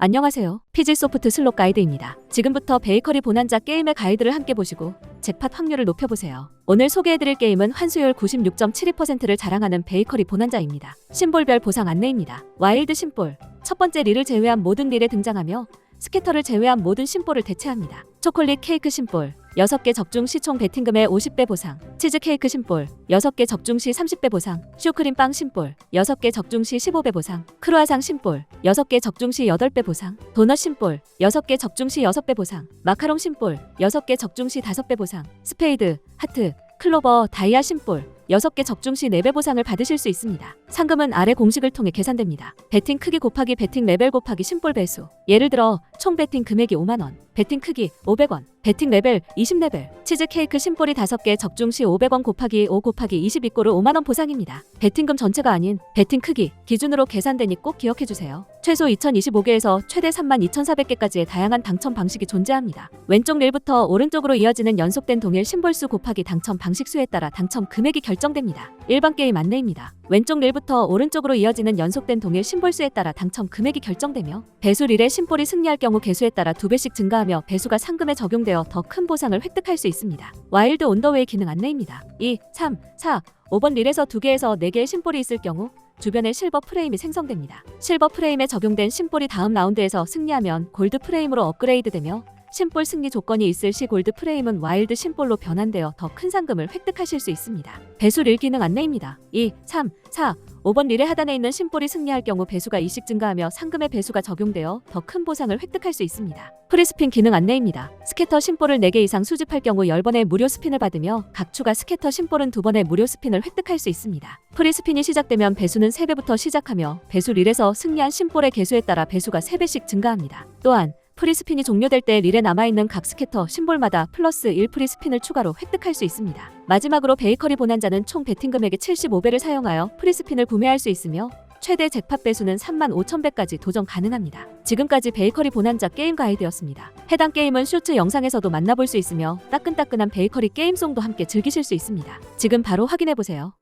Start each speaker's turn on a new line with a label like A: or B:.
A: 안녕하세요. 피지소프트 슬롯 가이드입니다. 지금부터 베이커리 본환자 게임의 가이드를 함께 보시고 잭팟 확률을 높여보세요. 오늘 소개해드릴 게임은 환수율 96.72%를 자랑하는 베이커리 본환자입니다. 심볼별 보상 안내입니다. 와일드 심볼. 첫 번째 릴을 제외한 모든 릴에 등장하며 스캐터를 제외한 모든 심볼을 대체합니다. 초콜릿 케이크 심볼. 6개 적중 시 총 베팅금의 50배 보상. 치즈 케이크 심볼. 6개 적중 시 30배 보상. 슈크림 빵 심볼. 6개 적중 시 15배 보상. 크루아상 심볼. 6개 적중 시 8배 보상. 도넛 심볼. 6개 적중 시 6배 보상. 마카롱 심볼. 6개 적중 시 5배 보상. 스페이드, 하트, 클로버, 다이아 심볼. 6개 적중 시 4배 보상을 받으실 수 있습니다. 상금은 아래 공식을 통해 계산됩니다. 베팅 크기 곱하기 베팅 레벨 곱하기 심볼 배수. 예를 들어 총 베팅 금액이 5만 원, 베팅 크기 500원, 베팅 레벨 20레벨, 치즈 케이크 심볼이 5개 적중 시 500원 곱하기 5 곱하기 22꼬르 5만 원 보상입니다. 베팅금 전체가 아닌 베팅 크기 기준으로 계산되니 꼭 기억해 주세요. 최소 2025개에서 최대 3만 2,400개까지의 다양한 당첨 방식이 존재합니다. 왼쪽 릴부터 오른쪽으로 이어지는 연속된 동일 심볼수 곱하기 당첨 방식 수에 따라 당첨 금액이 결정됩니다. 일반 게임 안내입니다. 왼쪽 릴부터 오른쪽으로 이어지는 연속된 동일 심볼수에 따라 당첨 금액이 결정되며 배수 릴의 심볼이 승리할 경우 개수에 따라 두 배씩 증가하며 배수가 상금에 적용 되어 더 큰 보상을 획득할 수 있습니다. 와일드 온더웨이 기능 안내입니다. 2, 3, 4, 5번 릴에서 2개에서 4개의 심볼이 있을 경우 주변에 실버 프레임이 생성됩니다. 실버 프레임에 적용된 심볼이 다음 라운드에서 승리하면 골드 프레임으로 업그레이드되며 심볼 승리 조건이 있을 시 골드 프레임은 와일드 심볼로 변환되어 더 큰 상금을 획득하실 수 있습니다. 배수 릴 기능 안내입니다. 2, 3, 4, 5번 릴의 하단에 있는 심볼이 승리할 경우 배수가 2씩 증가하며 상금의 배수가 적용되어 더 큰 보상을 획득할 수 있습니다. 프리스핀 기능 안내입니다. 스캐터 심볼을 4개 이상 수집할 경우 10번의 무료 스핀을 받으며 각 추가 스캐터 심볼은 2번의 무료 스핀을 획득할 수 있습니다. 프리스핀이 시작되면 배수는 3배부터 시작하며 배수 릴에서 승리한 심볼의 개수에 따라 배수가 3배씩 증가합니다. 또한 프리스핀이 종료될 때 릴에 남아있는 각 스캐터 심볼마다 플러스 1 프리스핀을 추가로 획득할 수 있습니다. 마지막으로 베이커리 본환자는 총 베팅 금액의 75배를 사용하여 프리스핀을 구매할 수 있으며 최대 잭팟 배수는 3만 5천 배까지 도전 가능합니다. 지금까지 베이커리 본환자 게임 가이드였습니다. 해당 게임은 쇼츠 영상에서도 만나볼 수 있으며 따끈따끈한 베이커리 게임송도 함께 즐기실 수 있습니다. 지금 바로 확인해보세요.